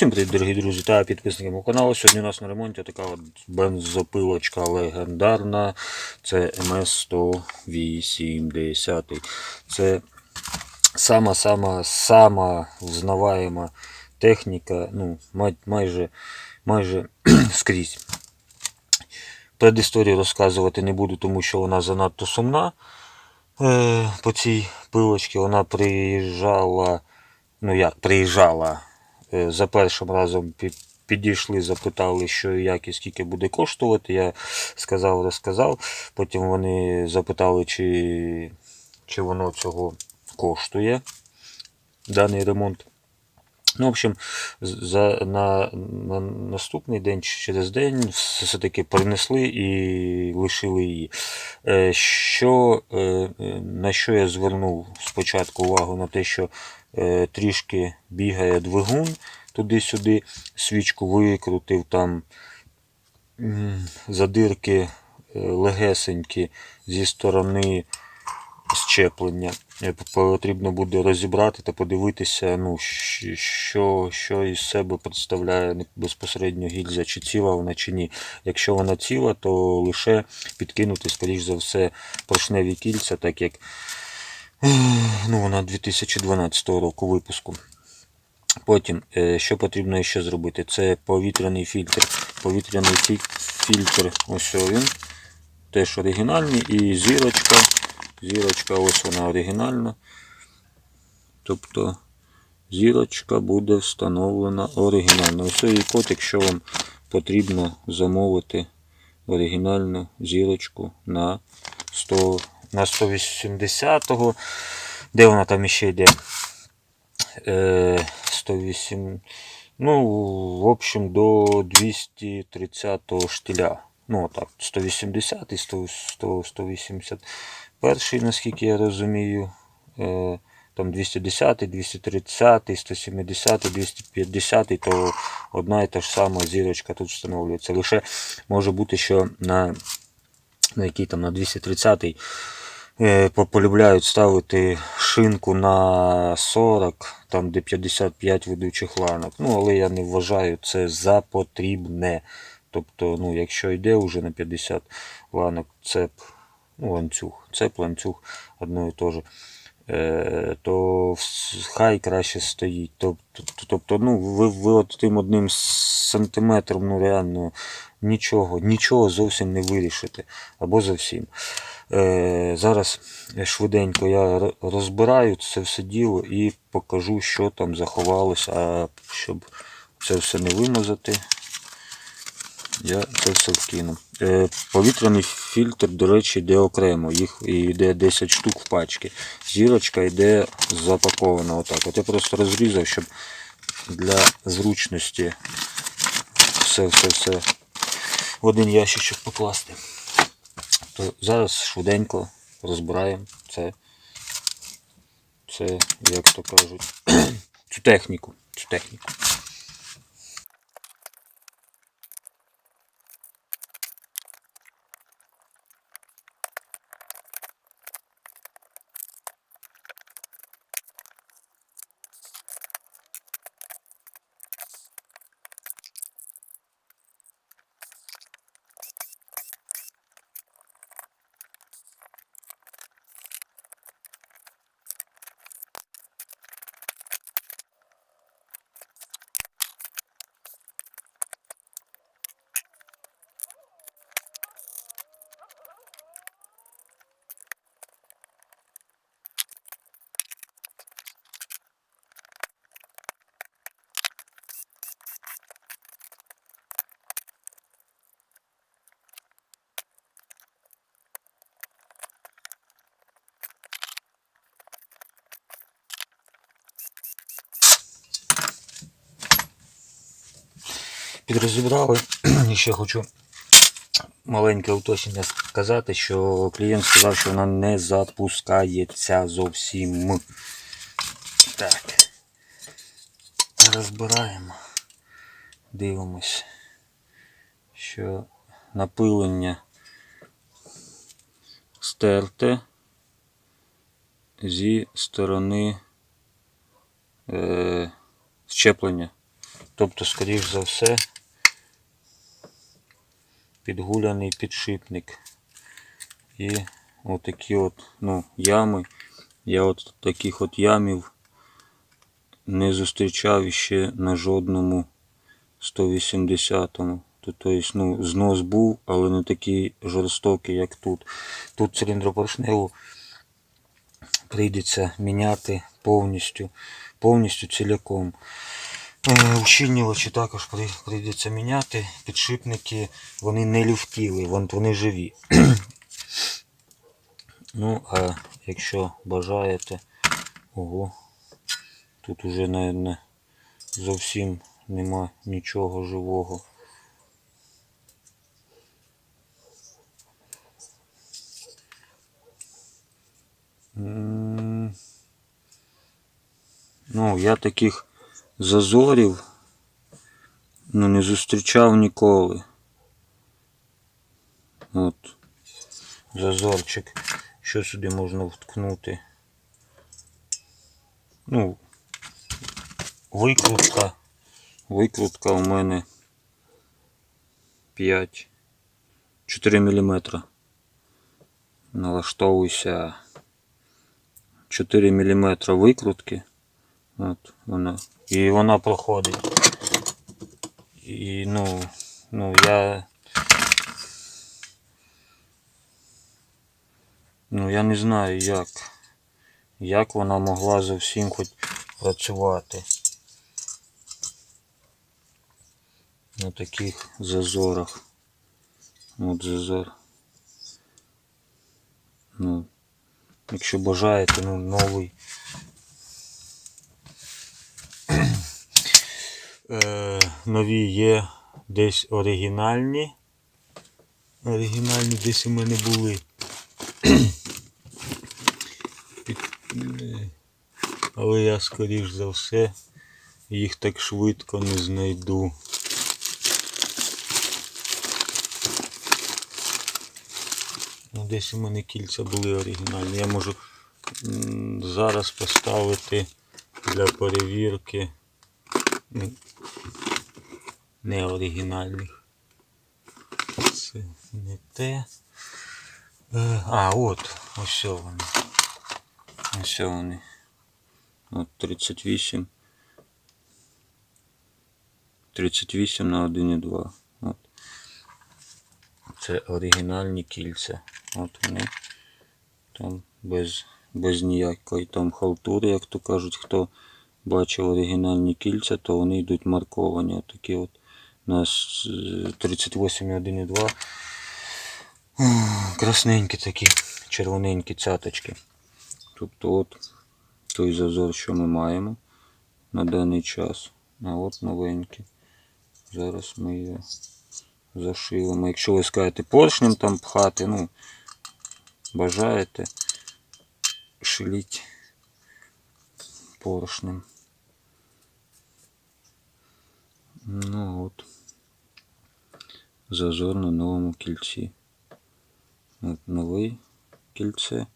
Всім привіт, дорогі друзі та підписники мого каналу. Сьогодні у нас на ремонті така от бензопилочка легендарна. Це МС-180. Це сама-сама сама взнаваєма техніка, ну, май- майже, майже скрізь. Предісторію розказувати не буду, тому що вона занадто сумна. Е, по цій пилочці вона приїжджала, ну як приїжджала. Е, За першим разом пі- підійшли, запитали, що і як і скільки буде коштувати. Я сказав, розказав. Потім вони запитали, чи, чи воно цього коштує, даний ремонт. Ну, в общем, за, на, на наступний день через день все-таки принесли і лишили її. Е, Що, е, на що я звернув спочатку увагу на те, що трішки бігає двигун туди-сюди, свічку викрутив там задирки е, легесенькі зі сторони щеплення. Е, Потрібно буде розібрати та подивитися, ну, що, що із себе представляє безпосередньо гільза, чи ціла вона, чи ні. Якщо вона ціла, то лише підкинути, скоріш за все, поршневі кільця, так як ну, вона 2012 року випуску. Потім, е, що потрібно ще зробити? Це повітряний фільтр. Повітряний фільтр, ось він. Теж оригінальний. І зірочка. Зірочка, ось вона оригінальна. Тобто зірочка буде встановлена оригінально. Ось її код, якщо вам потрібно замовити оригінальну зірочку на 100, на 180-го. Де вона там іще йде? Е, 108. Ну, в общем, до 230-го штиля. Ну, так, 180 і 100, 100, 181, наскільки я розумію. Е, там 210, 230, 170, 250, то одна і та ж сама зірочка тут встановлюється. Лише може бути, що на, на який там на 230 е, по- полюбляють ставити шинку на 40, там де 55 ведучих ланок. Ну, але я не вважаю це за потрібне. Тобто, ну, якщо йде вже на 50 ланок цеп, ну, ланцюг, цеп, ланцюг одно і те же, е, то хай краще стоїть. Тобто, тобто ну, ви, ви от тим одним сантиметром, ну реально нічого, нічого зовсім не вирішите. Або зовсім. Е, зараз швиденько я розбираю це все діло і покажу, що там заховалося. А щоб це все не вимазати, я це все вкину. Е, повітряний фільтр, до речі, йде окремо. Їх йде 10 штук в пачці. Зірочка йде запакована отак. От я просто розрізав, щоб для зручності все-все-все в один ящичок покласти. То зараз швиденько розбираємо це, це як то кажуть, цю техніку. Цю техніку. Підрозібрали. І ще хочу маленьке уточнення сказати, що клієнт сказав, що вона не запускається зовсім. Так. Розбираємо. Дивимось, що напилення стерте зі сторони е, щеплення. Тобто, скоріш за все, підгуляний підшипник. І отакі от ну, ями. Я от таких от ямів не зустрічав ще на жодному 180-му. Тобто, ну, знос був, але не такий жорстокий, як тут. Тут циліндропоршневу прийдеться міняти повністю, повністю ціляком. Е, Ущільнювачі також прийдеться міняти. Підшипники вони не люфтіли, вон- вони живі. ну, а якщо бажаєте, ого, тут уже, наверное, зовсім нема нічого живого. Ну, я таких зазорів ну, не зустрічав ніколи. От. Зазорчик. Що сюди можна вткнути? Ну, викрутка. Викрутка у мене 5 4 мм. Налаштовуйся 4 мм викрутки. От вона. І вона проходить. І ну, ну я. Ну я не знаю як. Як вона могла зовсім хоч працювати. На таких зазорах. От зазор. Ну, якщо бажаєте, ну новий. Е, нові є десь оригінальні. Оригінальні десь у мене були. Е, Але я скоріш за все їх так швидко не знайду. Ну, десь у мене кільця були оригінальні. Я можу зараз поставити для перевірки ну, не оригінальних. Це не те. Е, А, от, ось вони. Ось вони. От 38. 38 на 1,2. От. Це оригінальні кільця. От вони. Там без, без ніякої там халтури, як то кажуть, хто бачив оригінальні кільця, то вони йдуть марковані. От такі от е, 38 1,2. Красненькі такі, червоненькі цяточки. Тобто от той зазор, що ми маємо на даний час. А от новенький. Зараз ми його зашивемо. Якщо ви скажете поршнем там пхати, ну, бажаєте, шиліть поршнем. Ну от. Зазор на новому кільці. От нове кільце.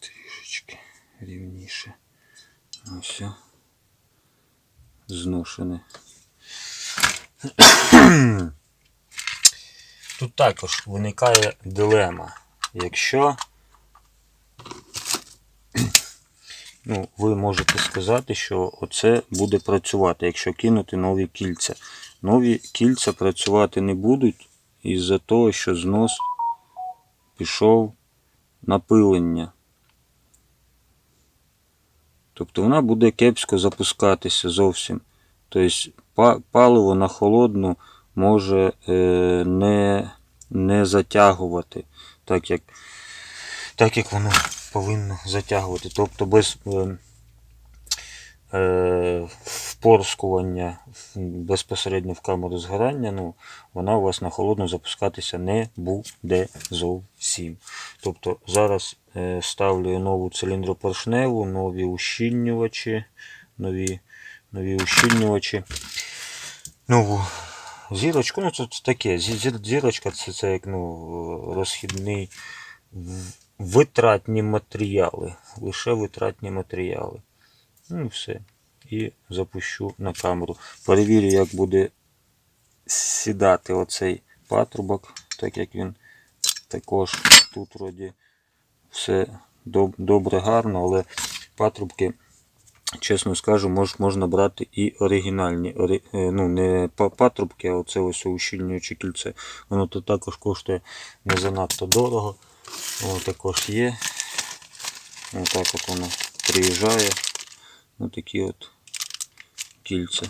Трішечки рівніше. Ось. Зношене. Тут також виникає дилема. Якщо ну, ви можете сказати, що оце буде працювати, якщо кинути нові кільця. Нові кільця працювати не будуть із-за того, що знос пішов на пилення. Тобто вона буде кепсько запускатися зовсім. Тобто паливо на холодну може е, не, не затягувати, так як, так як воно повинно затягувати. Тобто без е, е, впорскування безпосередньо в камеру згорання, ну, вона у вас на холодну запускатися не буде зовсім. Тобто зараз е, ставлю нову циліндропоршневу, нові ущільнювачі, нові, нові ущільнювачі, нову зірочку. Ну, це таке. Зірочка це, це як ну, розхідний витратні матеріали. Лише витратні матеріали. Ну і все. І запущу на камеру. Перевірю, як буде сідати оцей патрубок, так як він також тут вроді все доб- добре, гарно, але патрубки, чесно скажу, мож, можна брати і оригінальні. Ори, е, ну, не патрубки, а оце ось ущільнююче кільце. Воно тут також коштує не занадто дорого. Воно також є. Отак от воно приїжджає. Ось такі от кільця.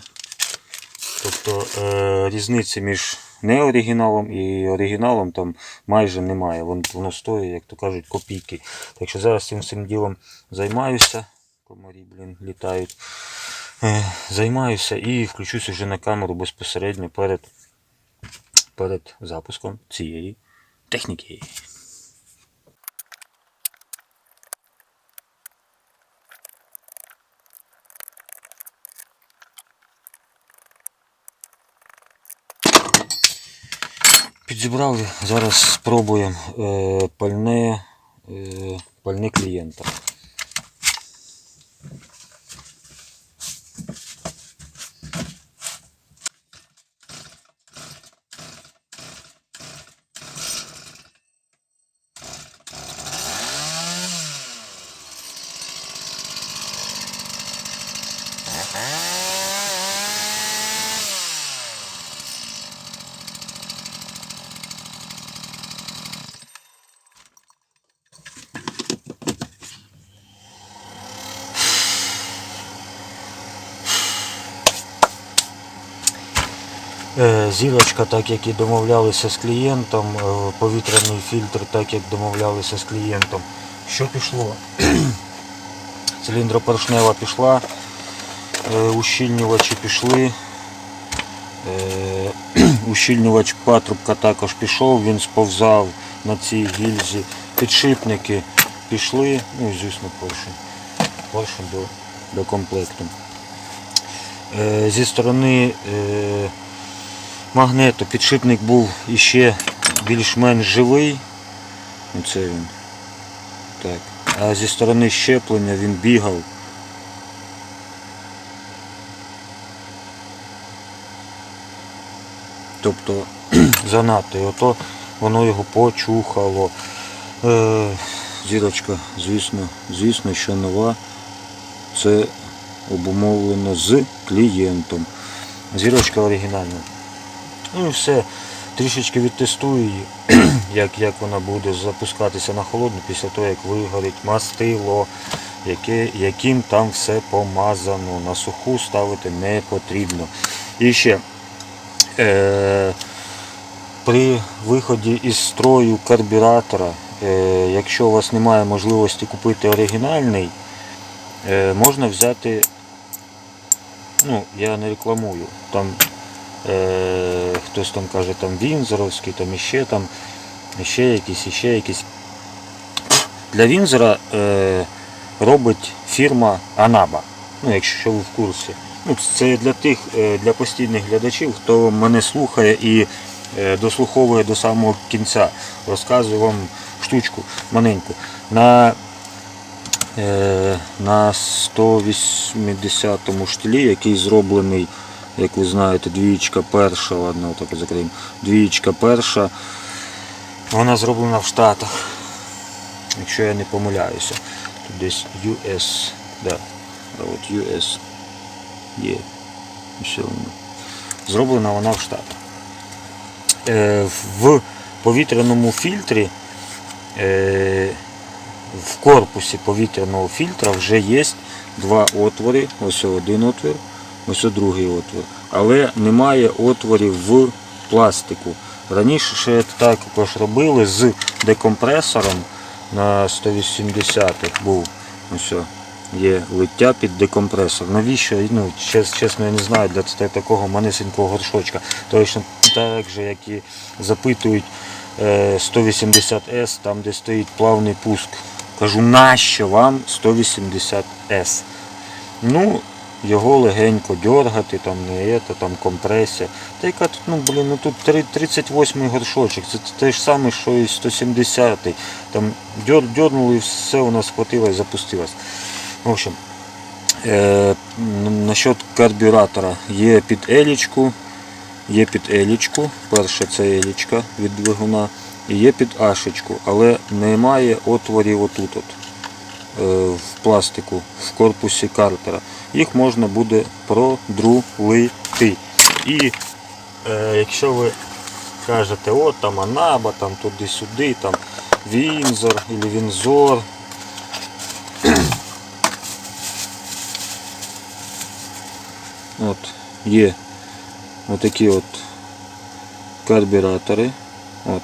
Тобто е, різниці між неоригіналом і оригіналом там майже немає. Воно, воно стоїть, як то кажуть, копійки. Так що зараз цим всім ділом займаюся. Комарі, блін, літають. Е, займаюся і включусь вже на камеру безпосередньо перед, перед запуском цієї техніки. Підзібрали, зараз спробуємо е, пальне, е, пальне клієнта. Зірочка, так як і домовлялися з клієнтом, е, повітряний фільтр, так як домовлялися з клієнтом. Що пішло? Циліндропоршнева пішла, е, ущільнювачі пішли. Е, Ущільнювач патрубка також пішов, він сповзав на цій гільзі. Підшипники пішли, ну і звісно поршень. Поршень до, до комплекту. Е, Зі сторони е, магнету підшипник був іще більш-менш живий. Оце він. Так. А зі сторони щеплення він бігав. Тобто занадто. І ото воно його почухало. Е, зірочка, звісно, звісно, що нова. Це обумовлено з клієнтом. Зірочка оригінальна. Ну і все. Трішечки відтестую її, як, як вона буде запускатися на холодну після того, як вигорить мастило, яке, яким там все помазано. На суху ставити не потрібно. І ще е, при виході із строю карбюратора, е, якщо у вас немає можливості купити оригінальний, е, можна взяти, ну, я не рекламую, там хтось там каже там Вінзоровський, там іще там, іще якісь, іще якісь. Для Вінзора е, робить фірма Анаба, ну, якщо ви в курсі. Ну, це для тих, е, для постійних глядачів, хто мене слухає і е, дослуховує до самого кінця. Розказую вам штучку маленьку. На е, на 180 му штилі, який зроблений, як ви знаєте, двієчка перша, ладно, отак закриємо, двієчка перша, вона зроблена в Штатах, якщо я не помиляюся. Тут десь US, да, а от US є. Все воно. Зроблена вона в Штатах. Е, в повітряному фільтрі е, в корпусі повітряного фільтра вже є два отвори. Ось один отвір, ось другий отвір. Але немає отворів в пластику. Раніше ще також робили з декомпресором на 180 був. Ось є лиття під декомпресор. Навіщо? Ну, чесно, я не знаю для такого манесенького горшочка. Точно так же, як і запитують е, 180S, там де стоїть плавний пуск. Кажу, нащо вам 180S? Ну, його легенько дергати, там не це, там компресія. Та яка тут, ну блін, ну тут три- 38 горшочок, це те ж саме, що і 170 Там дьор, дьорнули і все у нас схватило і запустилось. В общем, Е, насчет карбюратора. Є під елічку, є під елічку. Перше це елічка від двигуна. І є під ашечку, але немає отворів отут от, в пластику, в корпусі картера. Їх можна буде продрулити. І е, якщо ви кажете, от там Анаба, там туди-сюди, там Вінзор або Вінзор. От, є отакі от карбюратори. От.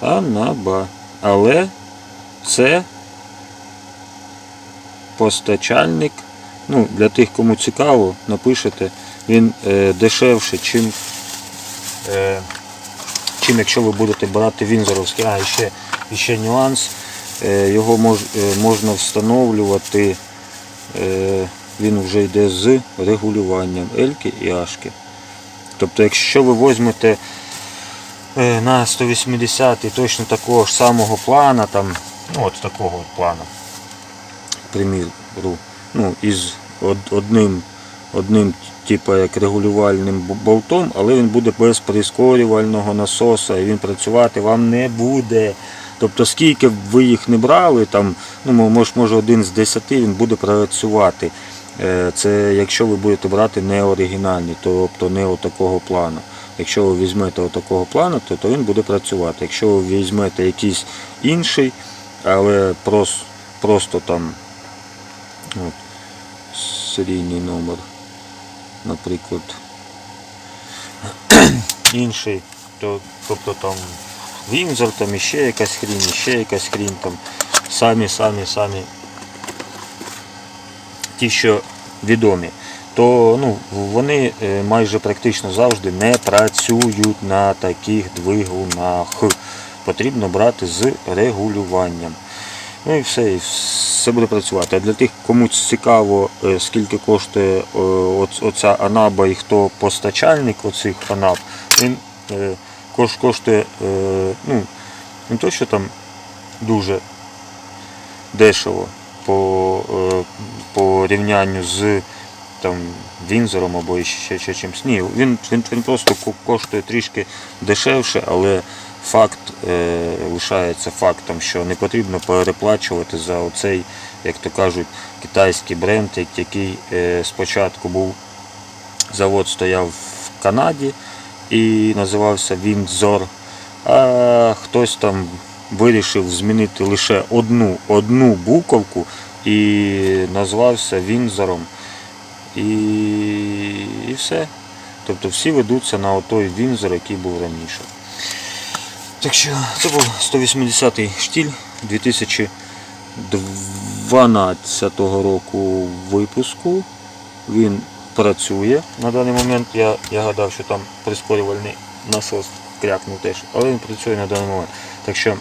Анаба. Але це постачальник. Ну, для тих, кому цікаво, напишете, він е, дешевше, чим, е, чим якщо ви будете брати вінзоровський. А, ще, ще нюанс. Е, його мож, е, можна встановлювати, е, він вже йде з регулюванням Ельки і Ашки. Тобто, якщо ви візьмете е, на 180 точно такого ж самого плана, там, ну от такого от плана, приміру, ну, із одним, одним типу як регулювальним болтом, але він буде без прискорювального насоса і він працювати вам не буде. Тобто скільки б ви їх не брали, там, ну, може, може один з 10 він буде працювати. Е, Це якщо ви будете брати не оригінальні, тобто не отакого плану. Якщо ви візьмете отакого плану, то, то він буде працювати. Якщо ви візьмете якийсь інший, але прос, просто там серійний номер, наприклад, інший, то, тобто там Вінзор, там іще якась хрінь, іще якась хрінь, там самі, самі, самі. Ті, що відомі, то ну, вони е, майже практично завжди не працюють на таких двигунах. Потрібно брати з регулюванням. Ну і все, все буде працювати. А для тих, кому цікаво, е, скільки коштує е, оця анаба і хто постачальник оцих анаб, він е, коштує ну, не то, що там дуже дешево по, е, по рівнянню з там, Вінзором або ще, ще чимось. Ні, він, він, він просто коштує трішки дешевше, але факт е, лишається фактом, що не потрібно переплачувати за оцей, як то кажуть, китайський бренд, який е, спочатку був завод стояв в Канаді і називався Віндзор. А хтось там вирішив змінити лише одну, одну буковку і назвався Вінзором. І, і все. Тобто всі ведуться на той Вінзор, який був раніше. Так що це був 180-й штіль 2012 року випуску. Він працює на даний момент. Я, я гадав, що там прискорювальний насос крякнув теж, але він працює на даний момент. Так що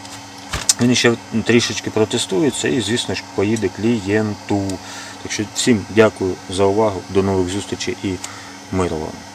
він ще трішечки протестується і, звісно ж, поїде клієнту. Так що всім дякую за увагу, до нових зустрічей і миру вам.